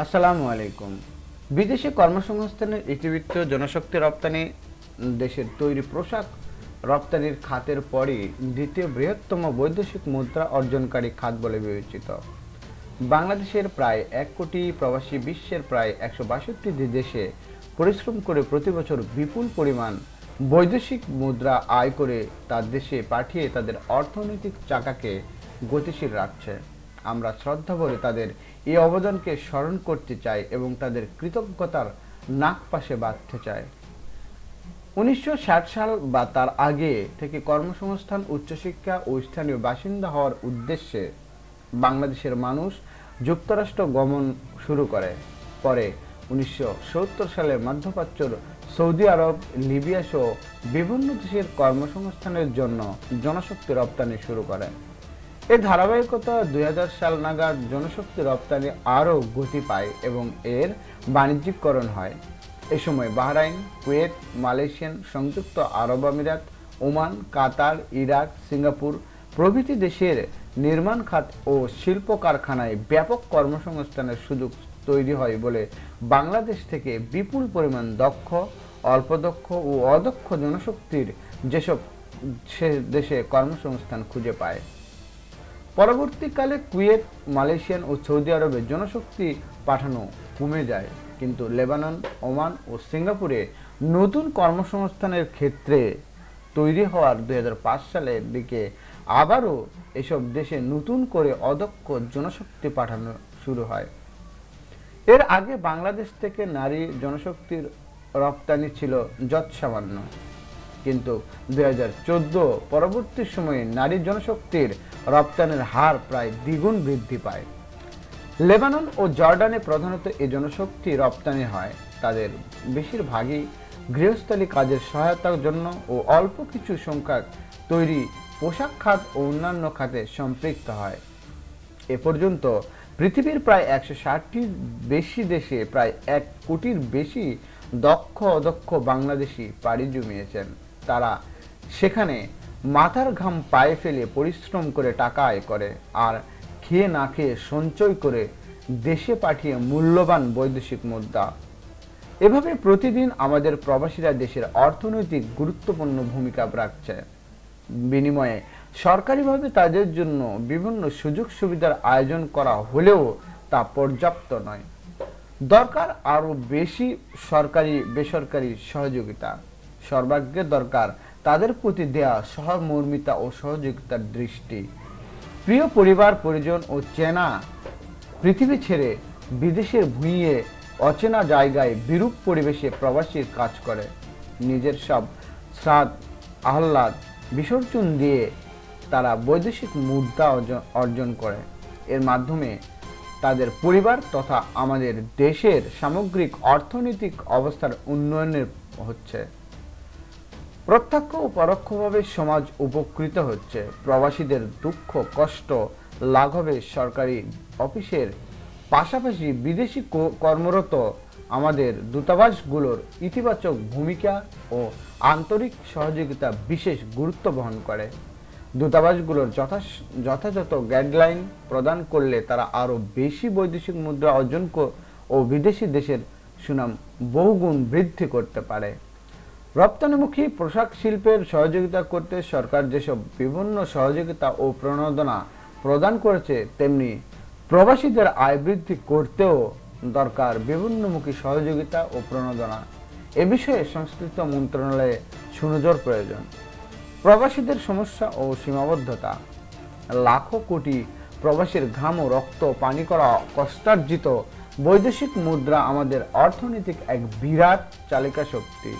আসসালামু আলাইকুম। বিদেশে কর্মসংস্থানের ইতিবৃত্ত জনশক্তি রপ্তানি, দেশের তৈরি পোশাক রপ্তানির খাতের পরই দ্বিতীয় বৃহত্তম বৈদেশিক মুদ্রা অর্জনকারী খাত বলে বিবেচিত। বাংলাদেশের প্রায় এক কোটি প্রবাসী বিশ্বের প্রায় একশো বাষট্টি দেশে পরিশ্রম করে প্রতি বছর বিপুল পরিমাণ বৈদেশিক মুদ্রা আয় করে তার দেশে পাঠিয়ে তাদের অর্থনৈতিক চাকাকে গতিশীল রাখছে। আমরা শ্রদ্ধা ভরে তাদের এই অবদানকে স্মরণ করতে চাই এবং তাদের কৃতজ্ঞতার নাক পাশে বাঁধতে চাই। উনিশশো ষাট সাল বা তার আগে থেকে কর্মসংস্থান, উচ্চশিক্ষা ও স্থানীয় বাসিন্দা হওয়ার উদ্দেশ্যে বাংলাদেশের মানুষ যুক্তরাষ্ট্র গমন শুরু করে। পরে উনিশশো সত্তর সালে মধ্যপ্রাচ্যর সৌদি আরব, লিবিয়া সহ বিভিন্ন দেশের কর্মসংস্থানের জন্য জনশক্তি রপ্তানি শুরু করে। এই ধারাবাহিকতা দুই হাজার সাল নাগাদ জনশক্তি রপ্তানি আরও গতি পায় এবং এর বাণিজ্যিকরণ হয়। এ সময় বাহরাইন, কুয়েত, মালয়েশিয়ান, সংযুক্ত আরব আমিরাত, ওমান, কাতার, ইরাক, সিঙ্গাপুর প্রভৃতি দেশের নির্মাণ খাত ও শিল্প কারখানায় ব্যাপক কর্মসংস্থানের সুযোগ তৈরি হয় বলে বাংলাদেশ থেকে বিপুল পরিমাণ দক্ষ, অল্পদক্ষ ও অদক্ষ জনশক্তির যেসব সে দেশে কর্মসংস্থান খুঁজে পায়। পরবর্তীকালে কুয়েত, মালয়েশিয়ান ও সৌদি আরবে জনশক্তি পাঠানো কমে যায়। কিন্তু লেবানন, ওমান ও সিঙ্গাপুরে নতুন কর্মসংস্থানের ক্ষেত্রে তৈরি হওয়ার দুই সালের দিকে আবারও এসব দেশে নতুন করে অদক্ষ জনশক্তি পাঠানো শুরু হয়। এর আগে বাংলাদেশ থেকে নারী জনশক্তির রপ্তানি ছিল যৎসামান্য। কিন্তু দুই হাজার চোদ্দ পরবর্তী সময়ে নারী জনশক্তির রপ্তানির হার প্রায় দ্বিগুণ বৃদ্ধি পায়। লেবানন ও জর্ডানে প্রধানত এই জনশক্তি রপ্তানি হয়। তাদের বেশিরভাগই গৃহস্থলী কাজের সহায়তার জন্য ও অল্প কিছু সংখ্যা তৈরি পোশাক খাত ও অন্যান্য খাতে সম্পৃক্ত হয়। এ পর্যন্ত পৃথিবীর প্রায় একশো ষাটটির বেশি দেশে প্রায় এক কোটির বেশি দক্ষ অদক্ষ বাংলাদেশি পাড়ি জমিয়েছেন। তারা সেখানে মাথার ঘাম পায়ে ফেলে পরিশ্রম করে টাকা আয় করে আর খেয়ে না খেয়ে সঞ্চয় করে দেশে পাঠিয়ে মূল্যবান বৈদেশিক মুদ্রা। এভাবে প্রতিদিন আমাদের প্রবাসীরা দেশের অর্থনৈতিক গুরুত্বপূর্ণ ভূমিকা রাখছে। বিনিময়ে সরকারিভাবে তাদের জন্য বিভিন্ন সুযোগ সুবিধার আয়োজন করা হলেও তা পর্যাপ্ত নয়। দরকার আরও বেশি সরকারি বেসরকারি সহযোগিতা। সর্বাগ্রে দরকার তাদের প্রতি দেয়া সহমর্মিতা ও সহযোগিতার দৃষ্টি। প্রিয় পরিবার, পরিজন ও চেনা পৃথিবী ছেড়ে বিদেশের ভুঁইয়ে অচেনা জায়গায় বিরূপ পরিবেশে প্রবাসীর কাজ করে। নিজের সব স্বাদ, আহ্লাদ বিসর্জন দিয়ে তারা বৈদেশিক মুদ্রা অর্জন- করে। এর মাধ্যমে তাদের পরিবার তথা আমাদের দেশের সামগ্রিক অর্থনৈতিক অবস্থার উন্নয়নের হচ্ছে। প্রত্যক্ষ ও পরোক্ষভাবে সমাজ উপকৃত হচ্ছে। প্রবাসীদের দুঃখ, কষ্ট, লাঘবে সরকারি অফিসের পাশাপাশি বিদেশি কর্মরত আমাদের দূতাবাসগুলোর ইতিবাচক ভূমিকা ও আন্তরিক সহযোগিতা বিশেষ গুরুত্ব বহন করে। দূতাবাসগুলোর যথা- যথাযথ গাইডলাইন প্রদান করলে তারা আরও বেশি বৈদেশিক মুদ্রা অর্জন ও বিদেশি দেশের সুনাম বহুগুণ বৃদ্ধি করতে পারে। রপ্তানিমুখী পোশাক শিল্পের সহযোগিতা করতে সরকার যেসব বিভিন্ন সহযোগিতা ও প্রণোদনা প্রদান করেছে, তেমনি প্রবাসীদের আয় বৃদ্ধি করতেও দরকার বিভিন্নমুখী সহযোগিতা ও প্রণোদনা। এ বিষয়ে সংশ্লিষ্ট মন্ত্রণালয়ে সুনজর প্রয়োজন। প্রবাসীদের সমস্যা ও সীমাবদ্ধতা। লাখো কোটি প্রবাসীর ঘাম ও রক্ত, পানি করা কষ্টার্জিত বৈদেশিক মুদ্রা আমাদের অর্থনৈতিক এক বিরাট চালিকা শক্তি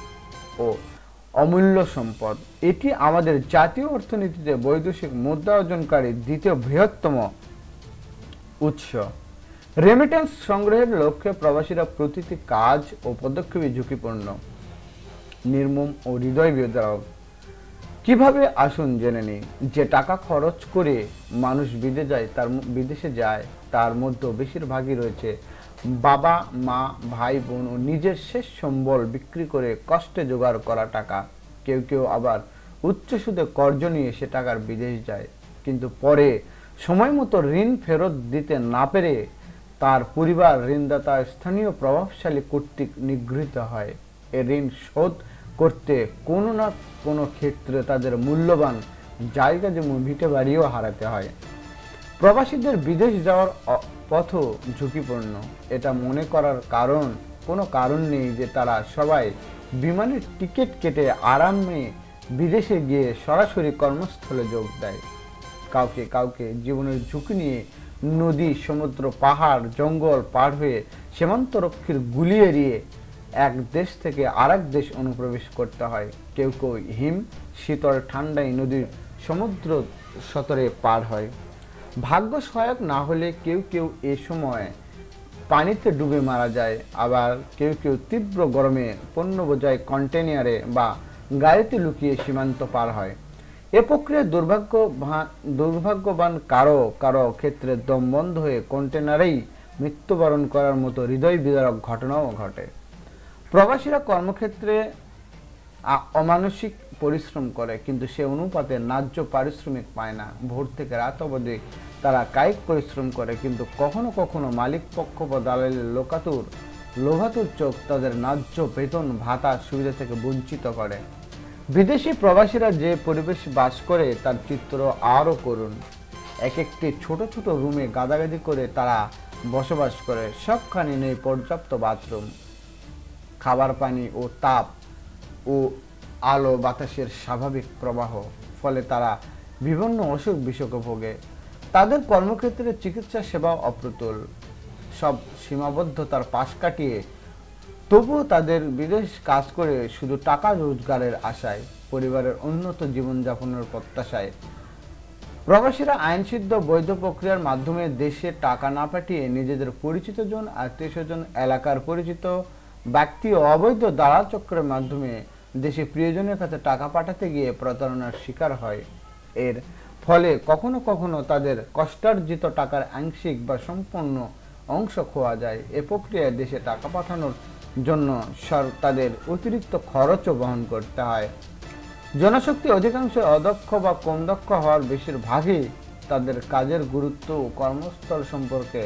ও অমূল্য সম্পদ। এটি আমাদের জাতীয় অর্থনীতিতে বৈদেশিক মুদ্রা অর্জনকারী দ্বিতীয় বৃহত্তম উৎস। রেমিটেন্স সংগ্রহের লক্ষ্যে প্রবাসীরা প্রতিটি কাজ ও পদক্ষেপে ঝুঁকিপূর্ণ। নির্মম ও হৃদয় বিদারক কীভাবে আসুন জেনে নিই, যে টাকা খরচ করে মানুষ বিদে যায়, তার বিদেশে যায়, তার মধ্যে বেশিরভাগই রয়েছে বাবা, মা, ভাই, বোন ও নিজের শেষ সম্বল বিক্রি করে কষ্টে জোগাড় করা টাকা। কেউ কেউ আবার উচ্চ সুদে কর্জ নিয়ে সে টাকার বিদেশ যায়। কিন্তু পরে সময় মতো ঋণ ফেরত দিতে না পেরে তার পরিবার ঋণদাতা স্থানীয় প্রভাবশালী কর্তৃক নিগৃহীত হয়। এ ঋণ শোধ করতে কোনো না কোনো ক্ষেত্রে তাদের মূল্যবান জায়গা যেমন ভিটে বাড়িও হারাতে হয়। প্রবাসীদের বিদেশ যাওয়ার পথও ঝুঁকিপূর্ণ। এটা মনে করার কারণ, কোনো কারণ নেই যে তারা সবাই বিমানের টিকিট কেটে আরামে বিদেশে গিয়ে সরাসরি কর্মস্থলে যোগ দেয়। কাউকে কাউকে জীবনের ঝুঁকি নিয়ে নদী, সমুদ্র, পাহাড়, জঙ্গল পার হয়ে সীমান্ত রক্ষীর গুলি এড়িয়ে এক দেশ থেকে আরেক দেশ অনুপ্রবেশ করতে হয়। কেউ কেউ হিম, শীতল, ঠান্ডায় নদীর সমুদ্র সতরে পার হয়। ভাগ্য সহায়ক না হলে কেউ কেউ এ সময় পানিতে ডুবে মারা যায়। আবার কেউ কেউ তীব্র গরমে পণ্য বোঝায় কন্টেনারে বা গাড়িতে লুকিয়ে সীমান্ত পার হয়। এ প্রক্রিয়ায় দুর্ভাগ্য দুর্ভাগ্যবান কারও কারও ক্ষেত্রে দম বন্ধ হয়ে কন্টেনারেই মৃত্যুবরণ করার মতো হৃদয় বিদারক ঘটনাও ঘটে। প্রবাসীরা কর্মক্ষেত্রে অমানসিক পরিশ্রম করে, কিন্তু সে অনুপাতে ন্যায্য পারিশ্রমিক পায় না। ভোর থেকে রাত অবধি তারা কায়িক পরিশ্রম করে, কিন্তু কখনো কখনো মালিক পক্ষ বা দালালের লোকাতুর, লোভাতুর চোখ তাদের ন্যায্য বেতন, ভাতা, সুবিধা থেকে বঞ্চিত করে। বিদেশি প্রবাসীরা যে পরিবেশ বাস করে, তার চিত্র আরও করুন। এক একটি ছোট ছোট রুমে গাদাগাদি করে তারা বসবাস করে। সবখানে নেই পর্যাপ্ত বাথরুম। খাবার পানি ও তাপ ও আলো বাতাসের স্বাভাবিক প্রবাহ, ফলে তারা বিভিন্ন অসুখ বিসুখে ভোগে। তাদের কর্মক্ষেত্রে চিকিৎসা সেবা অপ্রতুল। সব সীমাবদ্ধতার পাশ কাটিয়ে তবুও তাদের বিদেশ কাজ করে শুধু টাকা রোজগারের আশায়, পরিবারের উন্নত জীবনযাপনের প্রত্যাশায়। প্রবাসীরা আইনসিদ্ধ বৈধ প্রক্রিয়ার মাধ্যমে দেশে টাকা না পাঠিয়ে নিজেদের পরিচিত জন, আত্মীয় স্বজন, এলাকার পরিচিত ব্যক্তি অবৈধ দালাল চক্রের মাধ্যমে দেশে প্রিয়জনের কাছে টাকা পাঠাতে গিয়ে প্রতারণার শিকার হয়। এর ফলে কখনো কখনো তাদের কষ্টার্জিত টাকার আংশিক বা সম্পূর্ণ অংশ খোয়া যায়। এ প্রক্রিয়ায় দেশে টাকা পাঠানোর জন্য তাদের অতিরিক্ত খরচও বহন করতে হয়। জনশক্তি অধিকাংশ অদক্ষ বা কম দক্ষ হওয়ার বেশিরভাগই তাদের কাজের গুরুত্ব ও কর্মস্থল সম্পর্কে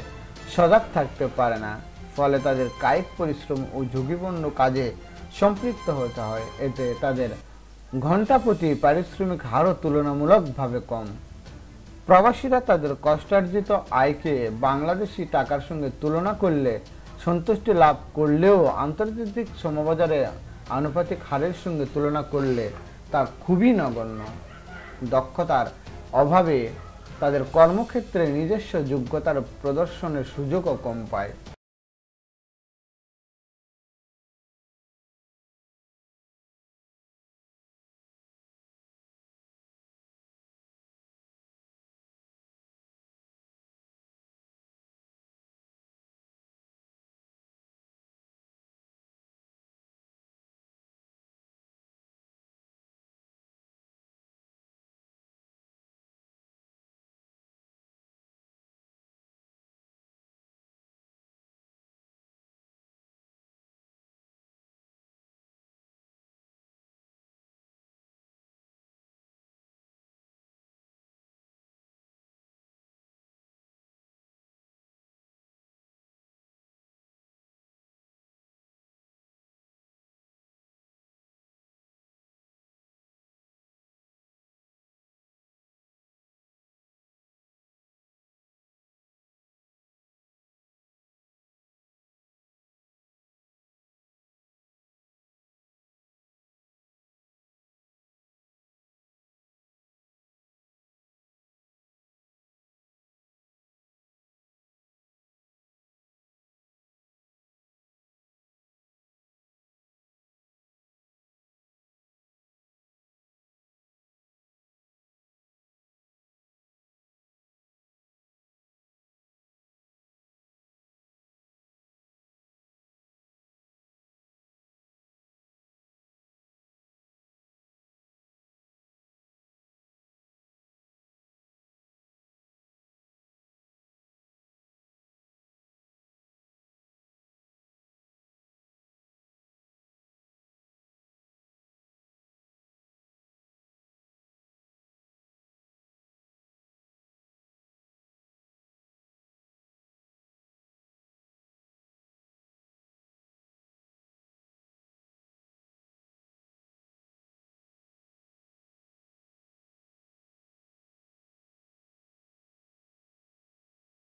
সজাগ থাকতে পারে না। ফলে তাদের কায়িক পরিশ্রম ও ঝুঁকিপূর্ণ কাজে সম্পৃক্ত হতে হয়। এতে তাদের ঘণ্টা প্রতি পারিশ্রমিক হারও তুলনামূলকভাবে কম। প্রবাসীরা তাদের কষ্টার্জিত আয়কে বাংলাদেশি টাকার সঙ্গে তুলনা করলে সন্তুষ্টি লাভ করলেও আন্তর্জাতিক সমবাজারে আনুপাতিক হারের সঙ্গে তুলনা করলে তা খুবই নগণ্য। দক্ষতার অভাবে তাদের কর্মক্ষেত্রে নিজস্ব যোগ্যতার প্রদর্শনের সুযোগও কম পায়।